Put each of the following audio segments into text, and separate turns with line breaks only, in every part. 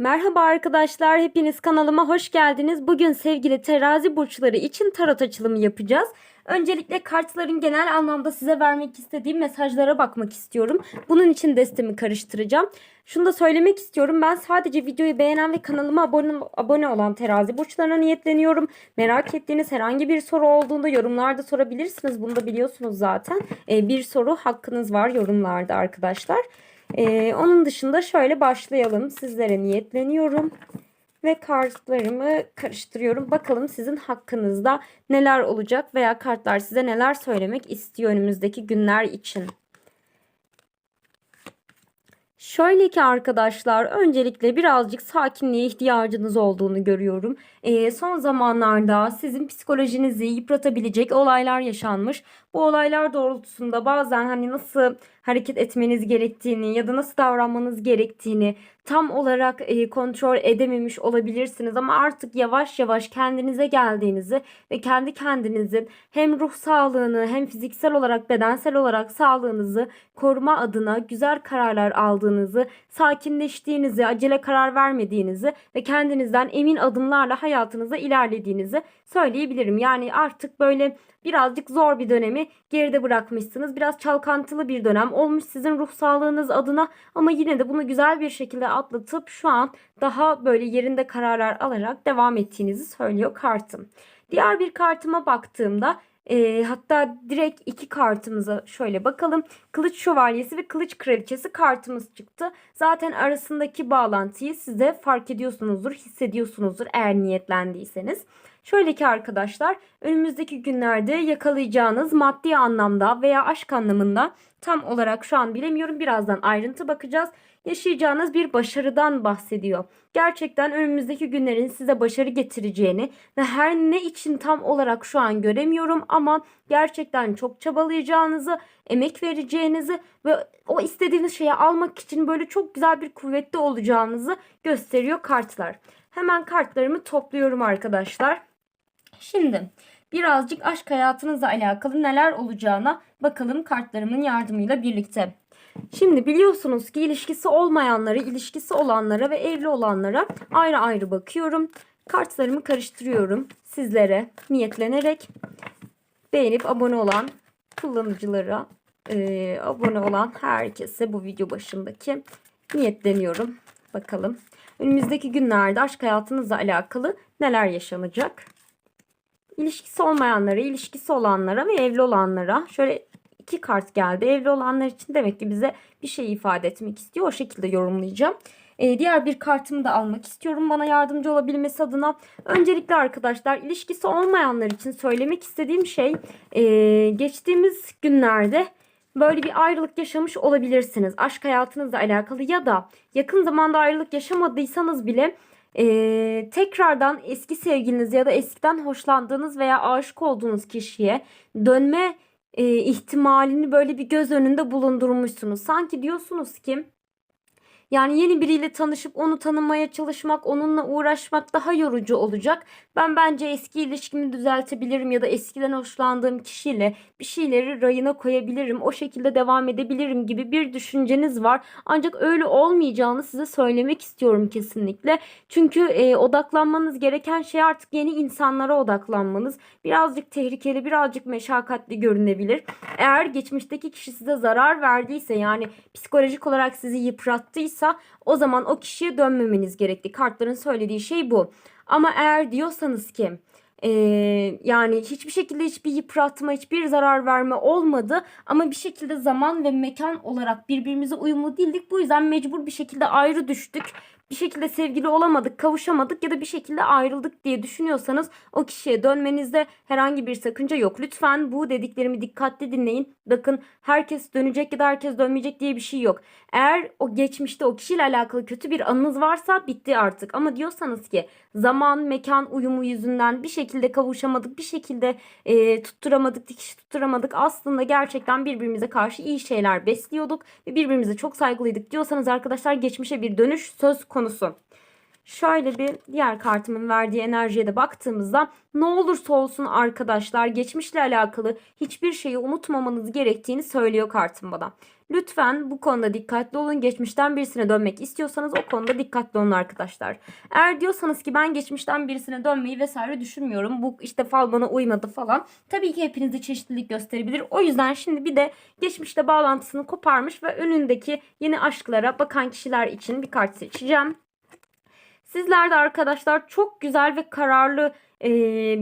Merhaba arkadaşlar, hepiniz kanalıma hoş geldiniz. Bugün sevgili terazi burçları için tarot açılımı yapacağız. Öncelikle kartların genel anlamda size vermek istediğim mesajlara bakmak istiyorum. Bunun için destemi karıştıracağım. Şunu da söylemek istiyorum. Ben sadece videoyu beğenen ve kanalıma abone, abone olan terazi burçlarına niyetleniyorum. Merak ettiğiniz herhangi bir soru olduğunda yorumlarda sorabilirsiniz. Bunu da biliyorsunuz zaten. Ee, bir soru hakkınız var yorumlarda arkadaşlar. Ee, onun dışında şöyle başlayalım. Sizlere niyetleniyorum. Ve kartlarımı karıştırıyorum. Bakalım sizin hakkınızda neler olacak veya kartlar size neler söylemek istiyor önümüzdeki günler için. Şöyle ki arkadaşlar öncelikle birazcık sakinliğe ihtiyacınız olduğunu görüyorum. Ee, son zamanlarda sizin psikolojinizi yıpratabilecek olaylar yaşanmış. Bu olaylar doğrultusunda bazen hani nasıl hareket etmeniz gerektiğini ya da nasıl davranmanız gerektiğini tam olarak e, kontrol edememiş olabilirsiniz ama artık yavaş yavaş kendinize geldiğinizi ve kendi kendinizin hem ruh sağlığını hem fiziksel olarak bedensel olarak sağlığınızı koruma adına güzel kararlar aldığınızı, sakinleştiğinizi, acele karar vermediğinizi ve kendinizden emin adımlarla hayatınıza ilerlediğinizi söyleyebilirim. Yani artık böyle birazcık zor bir dönemi geride bırakmışsınız. Biraz çalkantılı bir dönem olmuş sizin ruh sağlığınız adına ama yine de bunu güzel bir şekilde atlatıp şu an daha böyle yerinde kararlar alarak devam ettiğinizi söylüyor kartım. Diğer bir kartıma baktığımda e, hatta direkt iki kartımıza şöyle bakalım. Kılıç şövalyesi ve kılıç kraliçesi kartımız çıktı. Zaten arasındaki bağlantıyı siz de fark ediyorsunuzdur, hissediyorsunuzdur eğer niyetlendiyseniz. Şöyle ki arkadaşlar önümüzdeki günlerde yakalayacağınız maddi anlamda veya aşk anlamında tam olarak şu an bilemiyorum birazdan ayrıntı bakacağız. Yaşayacağınız bir başarıdan bahsediyor. Gerçekten önümüzdeki günlerin size başarı getireceğini ve her ne için tam olarak şu an göremiyorum ama gerçekten çok çabalayacağınızı, emek vereceğinizi ve o istediğiniz şeyi almak için böyle çok güzel bir kuvvetli olacağınızı gösteriyor kartlar. Hemen kartlarımı topluyorum arkadaşlar. Şimdi birazcık aşk hayatınızla alakalı neler olacağına bakalım kartlarımın yardımıyla birlikte. Şimdi biliyorsunuz ki ilişkisi olmayanlara, ilişkisi olanlara ve evli olanlara ayrı ayrı bakıyorum. Kartlarımı karıştırıyorum sizlere niyetlenerek beğenip abone olan kullanıcılara, e, abone olan herkese bu video başındaki niyetleniyorum. Bakalım önümüzdeki günlerde aşk hayatınızla alakalı neler yaşanacak? İlişkisi olmayanlara, ilişkisi olanlara ve evli olanlara şöyle iki kart geldi. Evli olanlar için demek ki bize bir şey ifade etmek istiyor. O şekilde yorumlayacağım. Ee, diğer bir kartımı da almak istiyorum bana yardımcı olabilmesi adına. Öncelikle arkadaşlar ilişkisi olmayanlar için söylemek istediğim şey e, geçtiğimiz günlerde böyle bir ayrılık yaşamış olabilirsiniz. Aşk hayatınızla alakalı ya da yakın zamanda ayrılık yaşamadıysanız bile e, tekrardan eski sevgiliniz ya da eskiden hoşlandığınız veya aşık olduğunuz kişiye dönme e, ihtimalini böyle bir göz önünde bulundurmuşsunuz. Sanki diyorsunuz ki yani yeni biriyle tanışıp onu tanımaya çalışmak, onunla uğraşmak daha yorucu olacak. Ben bence eski ilişkimi düzeltebilirim ya da eskiden hoşlandığım kişiyle bir şeyleri rayına koyabilirim. O şekilde devam edebilirim gibi bir düşünceniz var. Ancak öyle olmayacağını size söylemek istiyorum kesinlikle. Çünkü e, odaklanmanız gereken şey artık yeni insanlara odaklanmanız. Birazcık tehlikeli, birazcık meşakkatli görünebilir. Eğer geçmişteki kişi size zarar verdiyse yani psikolojik olarak sizi yıprattıysa o zaman o kişiye dönmemeniz gerekli. Kartların söylediği şey bu. Ama eğer diyorsanız ki e, yani hiçbir şekilde hiçbir yıpratma, hiçbir zarar verme olmadı ama bir şekilde zaman ve mekan olarak birbirimize uyumlu değildik. Bu yüzden mecbur bir şekilde ayrı düştük bir şekilde sevgili olamadık, kavuşamadık ya da bir şekilde ayrıldık diye düşünüyorsanız o kişiye dönmenizde herhangi bir sakınca yok. Lütfen bu dediklerimi dikkatli dinleyin. Bakın herkes dönecek ya da herkes dönmeyecek diye bir şey yok. Eğer o geçmişte o kişiyle alakalı kötü bir anınız varsa bitti artık. Ama diyorsanız ki zaman, mekan uyumu yüzünden bir şekilde kavuşamadık, bir şekilde e, tutturamadık, dikiş tutturamadık. Aslında gerçekten birbirimize karşı iyi şeyler besliyorduk ve birbirimize çok saygılıydık diyorsanız arkadaşlar geçmişe bir dönüş söz konusu. Şöyle bir diğer kartımın verdiği enerjiye de baktığımızda ne olursa olsun arkadaşlar geçmişle alakalı hiçbir şeyi unutmamanız gerektiğini söylüyor kartım bana. Lütfen bu konuda dikkatli olun. Geçmişten birisine dönmek istiyorsanız o konuda dikkatli olun arkadaşlar. Eğer diyorsanız ki ben geçmişten birisine dönmeyi vesaire düşünmüyorum. Bu işte fal bana uymadı falan. Tabii ki hepinizde çeşitlilik gösterebilir. O yüzden şimdi bir de geçmişte bağlantısını koparmış ve önündeki yeni aşklara bakan kişiler için bir kart seçeceğim. Sizler de arkadaşlar çok güzel ve kararlı e,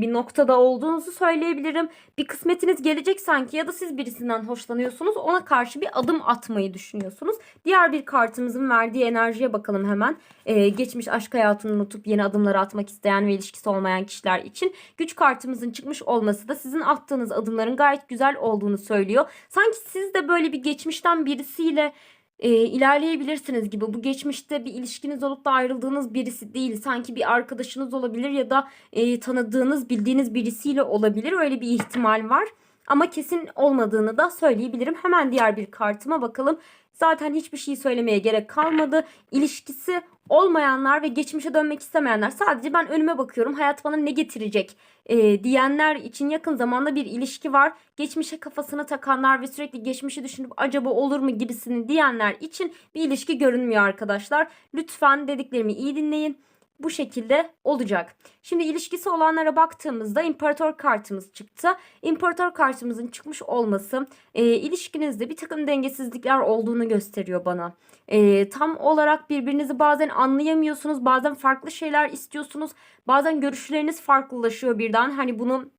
bir noktada olduğunuzu söyleyebilirim. Bir kısmetiniz gelecek sanki ya da siz birisinden hoşlanıyorsunuz. Ona karşı bir adım atmayı düşünüyorsunuz. Diğer bir kartımızın verdiği enerjiye bakalım hemen. E, geçmiş aşk hayatını unutup yeni adımları atmak isteyen ve ilişkisi olmayan kişiler için. Güç kartımızın çıkmış olması da sizin attığınız adımların gayet güzel olduğunu söylüyor. Sanki siz de böyle bir geçmişten birisiyle e, ilerleyebilirsiniz gibi. Bu geçmişte bir ilişkiniz olup da ayrıldığınız birisi değil. Sanki bir arkadaşınız olabilir ya da e, tanıdığınız, bildiğiniz birisiyle olabilir. Öyle bir ihtimal var. Ama kesin olmadığını da söyleyebilirim. Hemen diğer bir kartıma bakalım. Zaten hiçbir şey söylemeye gerek kalmadı. İlişkisi olmayanlar ve geçmişe dönmek istemeyenler sadece ben önüme bakıyorum hayat bana ne getirecek e, diyenler için yakın zamanda bir ilişki var. Geçmişe kafasını takanlar ve sürekli geçmişi düşünüp acaba olur mu gibisini diyenler için bir ilişki görünmüyor arkadaşlar. Lütfen dediklerimi iyi dinleyin bu şekilde olacak. Şimdi ilişkisi olanlara baktığımızda imparator kartımız çıktı. İmparator kartımızın çıkmış olması e, ilişkinizde bir takım dengesizlikler olduğunu gösteriyor bana. E, tam olarak birbirinizi bazen anlayamıyorsunuz. Bazen farklı şeyler istiyorsunuz. Bazen görüşleriniz farklılaşıyor birden. Hani bunu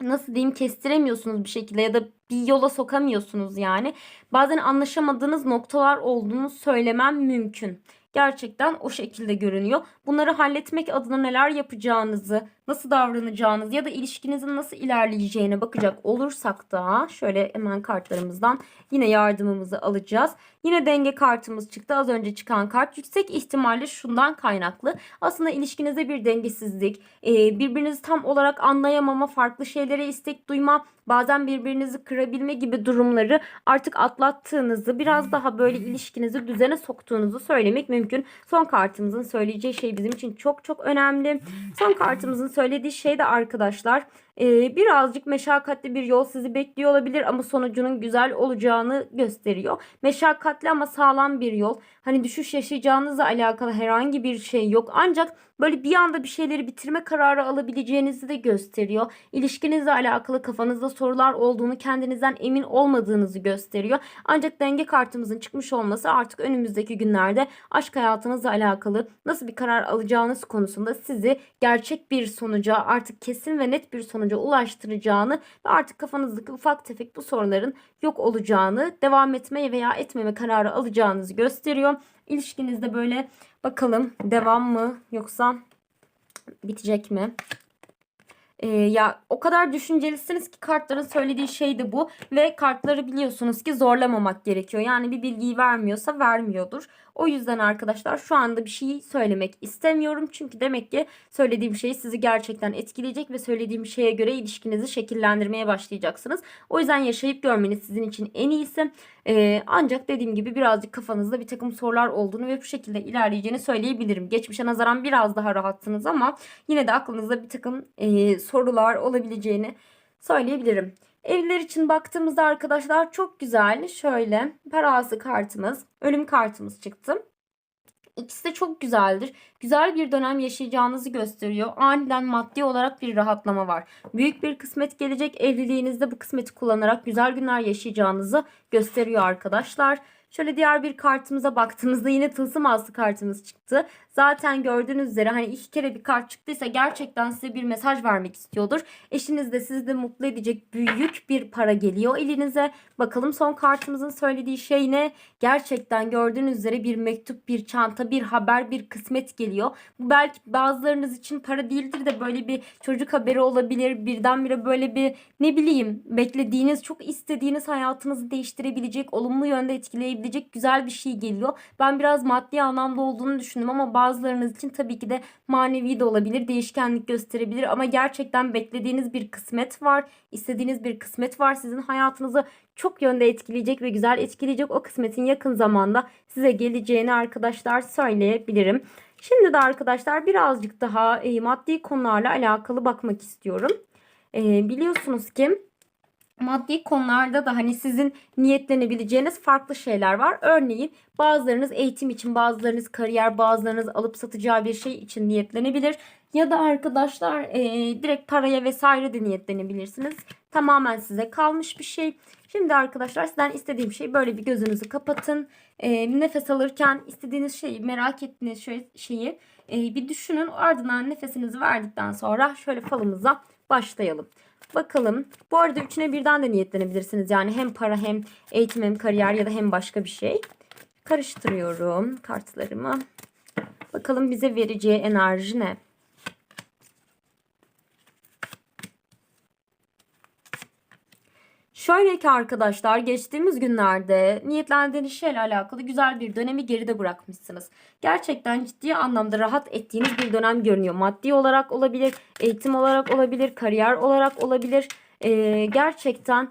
nasıl diyeyim kestiremiyorsunuz bir şekilde ya da bir yola sokamıyorsunuz yani. Bazen anlaşamadığınız noktalar olduğunu söylemem mümkün gerçekten o şekilde görünüyor. Bunları halletmek adına neler yapacağınızı, nasıl davranacağınız ya da ilişkinizin nasıl ilerleyeceğine bakacak olursak da şöyle hemen kartlarımızdan yine yardımımızı alacağız. Yine denge kartımız çıktı. Az önce çıkan kart yüksek ihtimalle şundan kaynaklı. Aslında ilişkinizde bir dengesizlik, birbirinizi tam olarak anlayamama, farklı şeylere istek duyma, bazen birbirinizi kırabilme gibi durumları artık atlattığınızı, biraz daha böyle ilişkinizi düzene soktuğunuzu söylemek mümkün. Son kartımızın söyleyeceği şey bizim için çok çok önemli. Son kartımızın söylediği şey de arkadaşlar e, birazcık meşakkatli bir yol sizi bekliyor olabilir ama sonucunun güzel olacağını gösteriyor. Meşakkatli ama sağlam bir yol. Hani düşüş yaşayacağınızla alakalı herhangi bir şey yok. Ancak böyle bir anda bir şeyleri bitirme kararı alabileceğinizi de gösteriyor. İlişkinizle alakalı kafanızda sorular olduğunu, kendinizden emin olmadığınızı gösteriyor. Ancak denge kartımızın çıkmış olması artık önümüzdeki günlerde aşk hayatınızla alakalı nasıl bir karar alacağınız konusunda sizi gerçek bir sonuca artık kesin ve net bir sonuca ulaştıracağını ve artık kafanızdaki ufak tefek bu soruların yok olacağını, devam etmeye veya etmeme kararı alacağınızı gösteriyor. İlişkinizde böyle bakalım devam mı yoksa bitecek mi? Ee, ya o kadar düşüncelisiniz ki kartların söylediği şey de bu ve kartları biliyorsunuz ki zorlamamak gerekiyor. Yani bir bilgiyi vermiyorsa vermiyordur. O yüzden arkadaşlar şu anda bir şey söylemek istemiyorum. Çünkü demek ki söylediğim şey sizi gerçekten etkileyecek ve söylediğim şeye göre ilişkinizi şekillendirmeye başlayacaksınız. O yüzden yaşayıp görmeniz sizin için en iyisi. Ee, ancak dediğim gibi birazcık kafanızda bir takım sorular olduğunu ve bu şekilde ilerleyeceğini söyleyebilirim. Geçmişe nazaran biraz daha rahatsınız ama yine de aklınızda bir takım e, sorular olabileceğini söyleyebilirim. Evliler için baktığımızda arkadaşlar çok güzel. Şöyle parası kartımız, ölüm kartımız çıktı. İkisi de çok güzeldir. Güzel bir dönem yaşayacağınızı gösteriyor. Aniden maddi olarak bir rahatlama var. Büyük bir kısmet gelecek. Evliliğinizde bu kısmeti kullanarak güzel günler yaşayacağınızı gösteriyor arkadaşlar. Şöyle diğer bir kartımıza baktığımızda yine tılsım aslı kartımız çıktı. Zaten gördüğünüz üzere hani iki kere bir kart çıktıysa gerçekten size bir mesaj vermek istiyordur. Eşiniz de sizi de mutlu edecek büyük bir para geliyor elinize. Bakalım son kartımızın söylediği şey ne? Gerçekten gördüğünüz üzere bir mektup, bir çanta, bir haber, bir kısmet geliyor. Bu belki bazılarınız için para değildir de böyle bir çocuk haberi olabilir. Birdenbire böyle bir ne bileyim beklediğiniz, çok istediğiniz hayatınızı değiştirebilecek, olumlu yönde etkileyebilecek güzel bir şey geliyor. Ben biraz maddi anlamda olduğunu düşündüm ama bazılarınız için tabii ki de manevi de olabilir, değişkenlik gösterebilir ama gerçekten beklediğiniz bir kısmet var, istediğiniz bir kısmet var. Sizin hayatınızı çok yönde etkileyecek ve güzel etkileyecek o kısmetin yakın zamanda size geleceğini arkadaşlar söyleyebilirim. Şimdi de arkadaşlar birazcık daha e, maddi konularla alakalı bakmak istiyorum. E, biliyorsunuz ki maddi konularda da hani sizin niyetlenebileceğiniz farklı şeyler var. Örneğin bazılarınız eğitim için, bazılarınız kariyer, bazılarınız alıp satacağı bir şey için niyetlenebilir. Ya da arkadaşlar e, direkt paraya vesaire de niyetlenebilirsiniz. Tamamen size kalmış bir şey. Şimdi arkadaşlar sizden istediğim şey böyle bir gözünüzü kapatın. E, nefes alırken istediğiniz şeyi, merak ettiğiniz şey- şeyi e, bir düşünün. Ardından nefesinizi verdikten sonra şöyle falımıza başlayalım. Bakalım. Bu arada üçüne birden de niyetlenebilirsiniz. Yani hem para hem eğitim hem kariyer ya da hem başka bir şey. Karıştırıyorum kartlarımı. Bakalım bize vereceği enerji ne? Şöyle ki arkadaşlar geçtiğimiz günlerde niyetlendiğiniz şeyle alakalı güzel bir dönemi geride bırakmışsınız. Gerçekten ciddi anlamda rahat ettiğiniz bir dönem görünüyor. Maddi olarak olabilir, eğitim olarak olabilir, kariyer olarak olabilir. Ee, gerçekten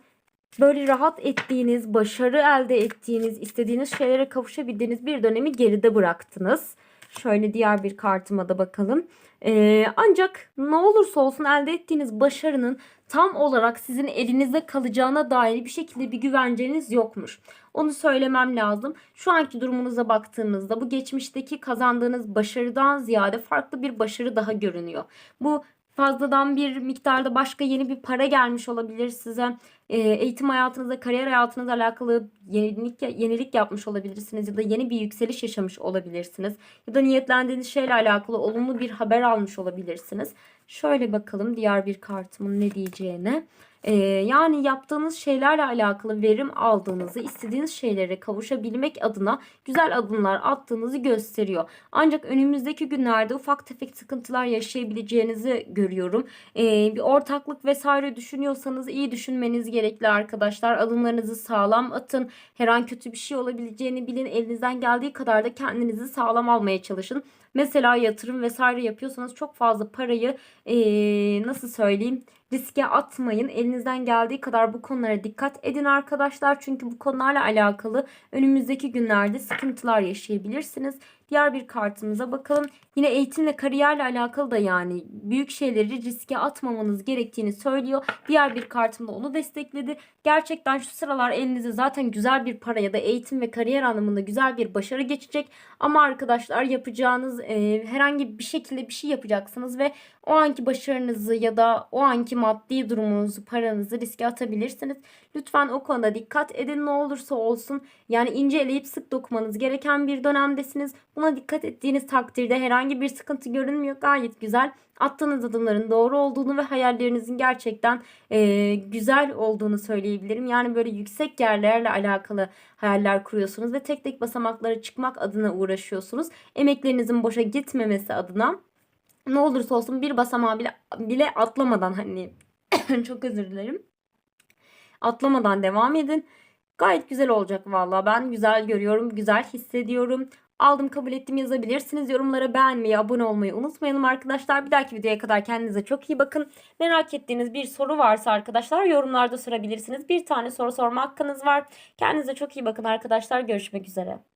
böyle rahat ettiğiniz, başarı elde ettiğiniz, istediğiniz şeylere kavuşabildiğiniz bir dönemi geride bıraktınız. Şöyle diğer bir kartıma da bakalım. Ee, ancak ne olursa olsun elde ettiğiniz başarının tam olarak sizin elinizde kalacağına dair bir şekilde bir güvenceniz yokmuş. Onu söylemem lazım. Şu anki durumunuza baktığımızda bu geçmişteki kazandığınız başarıdan ziyade farklı bir başarı daha görünüyor. Bu fazladan bir miktarda başka yeni bir para gelmiş olabilir size. Ee, eğitim hayatınızda, kariyer hayatınızla alakalı yenilik, yenilik yapmış olabilirsiniz ya da yeni bir yükseliş yaşamış olabilirsiniz. Ya da niyetlendiğiniz şeyle alakalı olumlu bir haber almış olabilirsiniz. Şöyle bakalım diğer bir kartımın ne diyeceğine. Ee, yani yaptığınız şeylerle alakalı verim aldığınızı, istediğiniz şeylere kavuşabilmek adına güzel adımlar attığınızı gösteriyor. Ancak önümüzdeki günlerde ufak tefek sıkıntılar yaşayabileceğinizi görüyorum. Ee, bir ortaklık vesaire düşünüyorsanız iyi düşünmeniz gerekli arkadaşlar. Adımlarınızı sağlam atın. Her an kötü bir şey olabileceğini bilin. Elinizden geldiği kadar da kendinizi sağlam almaya çalışın. Mesela yatırım vesaire yapıyorsanız çok fazla parayı ee, nasıl söyleyeyim riske atmayın. Elinizden geldiği kadar bu konulara dikkat edin arkadaşlar. Çünkü bu konularla alakalı önümüzdeki günlerde sıkıntılar yaşayabilirsiniz. Diğer bir kartımıza bakalım. Yine eğitimle kariyerle alakalı da yani büyük şeyleri riske atmamanız gerektiğini söylüyor. Diğer bir kartımda onu destekledi. Gerçekten şu sıralar elinize zaten güzel bir para ya da eğitim ve kariyer anlamında güzel bir başarı geçecek. Ama arkadaşlar yapacağınız e, herhangi bir şekilde bir şey yapacaksınız ve o anki başarınızı ya da o anki maddi durumunuzu, paranızı riske atabilirsiniz. Lütfen o konuda dikkat edin ne olursa olsun. Yani ince eleyip sık dokumanız gereken bir dönemdesiniz. Buna dikkat ettiğiniz takdirde herhangi bir sıkıntı görünmüyor. Gayet güzel. Attığınız adımların doğru olduğunu ve hayallerinizin gerçekten e, güzel olduğunu söyleyebilirim. Yani böyle yüksek yerlerle alakalı hayaller kuruyorsunuz ve tek tek basamaklara çıkmak adına uğraşıyorsunuz. Emeklerinizin boşa gitmemesi adına ne olursa olsun bir basamağı bile, bile atlamadan hani çok özür dilerim. Atlamadan devam edin. Gayet güzel olacak valla. Ben güzel görüyorum, güzel hissediyorum. Aldım kabul ettim yazabilirsiniz. Yorumlara beğenmeyi, abone olmayı unutmayalım arkadaşlar. Bir dahaki videoya kadar kendinize çok iyi bakın. Merak ettiğiniz bir soru varsa arkadaşlar yorumlarda sorabilirsiniz. Bir tane soru sorma hakkınız var. Kendinize çok iyi bakın arkadaşlar. Görüşmek üzere.